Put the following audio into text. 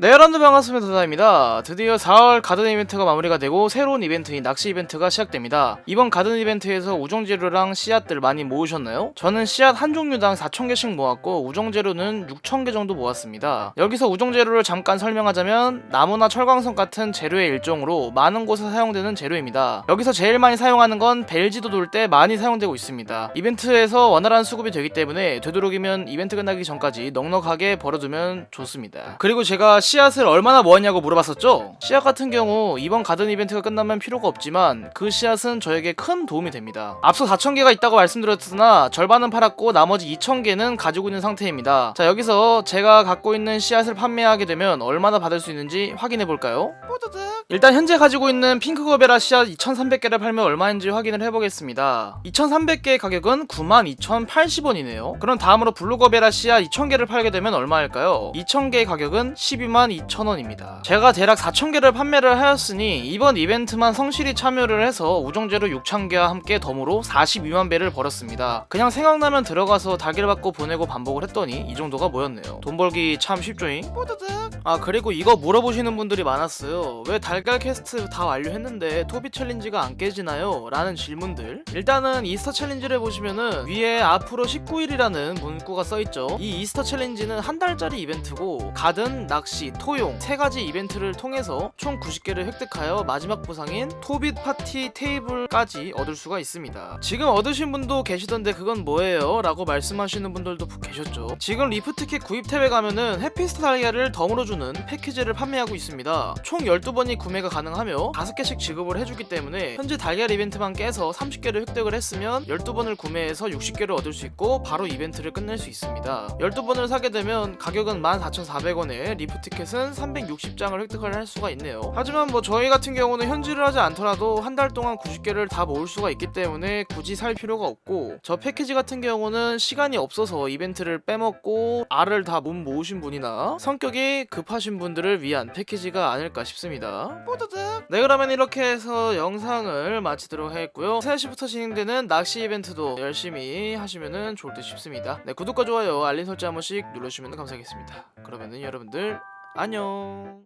네 여러분들 반갑습니다. 도다입니다. 드디어 4월 가든 이벤트가 마무리가 되고 새로운 이벤트인 낚시 이벤트가 시작됩니다. 이번 가든 이벤트에서 우정재료랑 씨앗들 많이 모으셨나요? 저는 씨앗 한 종류당 4,000개씩 모았고 우정재료는 6,000개 정도 모았습니다. 여기서 우정재료를 잠깐 설명하자면 나무나 철광석 같은 재료의 일종으로 많은 곳에 사용되는 재료입니다. 여기서 제일 많이 사용하는 건 벨지도 돌 때 많이 사용되고 있습니다. 이벤트에서 원활한 수급이 되기 때문에 되도록이면 이벤트 끝나기 전까지 넉넉하게 벌어두면 좋습니다. 그리고 제가 씨앗을 얼마나 모았냐고 물어봤었죠? 씨앗 같은 경우 이번 가든 이벤트가 끝나면 필요가 없지만 그 씨앗은 저에게 큰 도움이 됩니다. 앞서 4,000개가 있다고 말씀드렸으나 절반은 팔았고 나머지 2,000개는 가지고 있는 상태입니다. 자 여기서 제가 갖고 있는 씨앗을 판매하게 되면 얼마나 받을 수 있는지 확인해 볼까요? 일단 현재 가지고 있는 핑크 거베라 씨앗 2,300개를 팔면 얼마인지 확인을 해보겠습니다. 2,300개의 가격은 92,080원이네요. 그럼 다음으로 블루 거베라 씨앗 2,000개를 팔게 되면 얼마일까요? 2,000개의 가격은 122,2,000원입니다. 제가 대략 4,000개를 판매를 하였으니 이번 이벤트만 성실히 참여를 해서 우정제로 6,000개와 함께 덤으로 42만 배를 벌었습니다. 그냥 생각나면 들어가서 달걀 받고 보내고 반복을 했더니 이 정도가 모였네요. 돈 벌기 참 쉽죠잉? 아 그리고 이거 물어보시는 분들이 많았어요. 왜 달걀 퀘스트 다 완료했는데 토비 챌린지가 안 깨지나요? 라는 질문들. 일단은 이스터 챌린지를 보시면은 위에 앞으로 19일이라는 문구가 써있죠. 이 이스터 챌린지는 한 달짜리 이벤트고 가든, 낚시, 토용 세 가지 이벤트를 통해서 총 90개를 획득하여 마지막 보상인 토빗 파티 테이블까지 얻을 수가 있습니다. 지금 얻으신 분도 계시던데 그건 뭐예요? 라고 말씀하시는 분들도 계셨죠. 지금 리프트킷 구입 탭에 가면은 해피스타 달걀을 덤으로 주는 패키지를 판매하고 있습니다. 총 12번이 구매가 가능하며 5개씩 지급을 해주기 때문에 현재 달걀 이벤트만 깨서 30개를 획득을 했으면 12번을 구매해서 60개를 얻을 수 있고 바로 이벤트를 끝낼 수 있습니다. 12번을 사게 되면 가격은 14,400원에 리프트 켓은 360장을 획득을 할 수가 있네요. 하지만 뭐 저희 같은 경우는 현질을 하지 않더라도 한 달 동안 90개를 다 모을 수가 있기 때문에 굳이 살 필요가 없고 저 패키지 같은 경우는 시간이 없어서 이벤트를 빼먹고 알을 다 못 모으신 분이나 성격이 급하신 분들을 위한 패키지가 아닐까 싶습니다. 네 그러면 이렇게 해서 영상을 마치도록 하겠고요 3시부터 진행되는 낚시 이벤트도 열심히 하시면 좋을 듯 싶습니다 네 구독과 좋아요 알림 설정 한 번씩 눌러주시면 감사하겠습니다 그러면은 여러분들 안녕